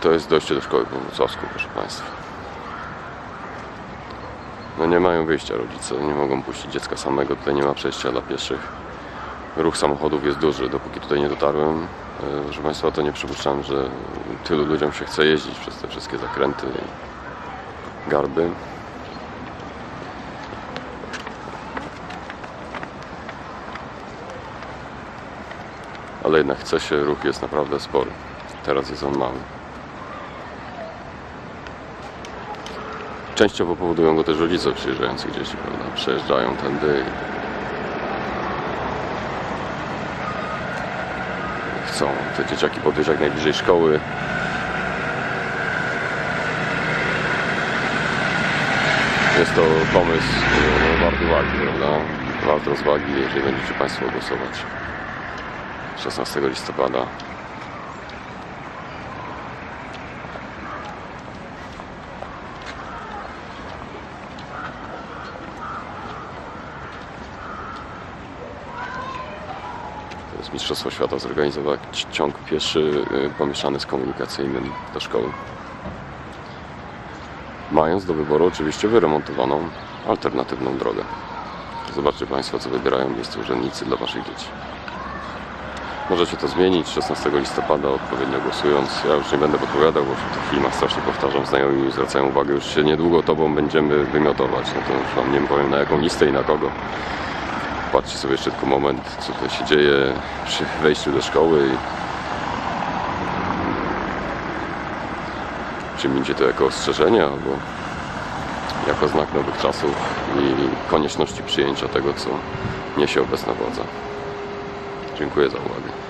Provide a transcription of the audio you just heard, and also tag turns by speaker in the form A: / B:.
A: To jest dojście do szkoły po Wrocławsku, proszę Państwa. No nie mają wyjścia rodzice, nie mogą puścić dziecka samego, tutaj nie ma przejścia dla pieszych. Ruch samochodów jest duży, dopóki tutaj nie dotarłem. e, Proszę Państwa, to nie przypuszczam, że tylu ludziom się chce jeździć przez te wszystkie zakręty i garby. Ale jednak chce się, ruch jest naprawdę spory. Teraz jest on mały. Częściowo powodują go też rodzice przyjeżdżający gdzieś, prawda? Przejeżdżają tędy chcą te dzieciaki jak najbliżej szkoły. Jest to pomysł e, wart uwagi, prawda? Wart rozwagi, jeżeli będziecie Państwo głosować 16 listopada. To jest Mistrzostwo Świata zorganizować ciąg pieszy y, pomieszany z komunikacyjnym do szkoły. Mając do wyboru oczywiście wyremontowaną alternatywną drogę. Zobaczcie Państwo, co wybierają miejsce urzędnicy dla Waszych dzieci. Możecie to zmienić 16 listopada odpowiednio głosując. Ja już nie będę podpowiadał, bo w tych filmach strasznie powtarzam, znajomi mi zwracają uwagę, już się niedługo Tobą będziemy wymiotować. No to już Wam nie powiem na jaką listę i na kogo. Patrzcie sobie jeszcze tylko moment, co tutaj się dzieje przy wejściu do szkoły. i Przyjmijcie to jako ostrzeżenie albo jako znak nowych czasów i konieczności przyjęcia tego, co niesie obecna władza. Dziękuję za uwagę.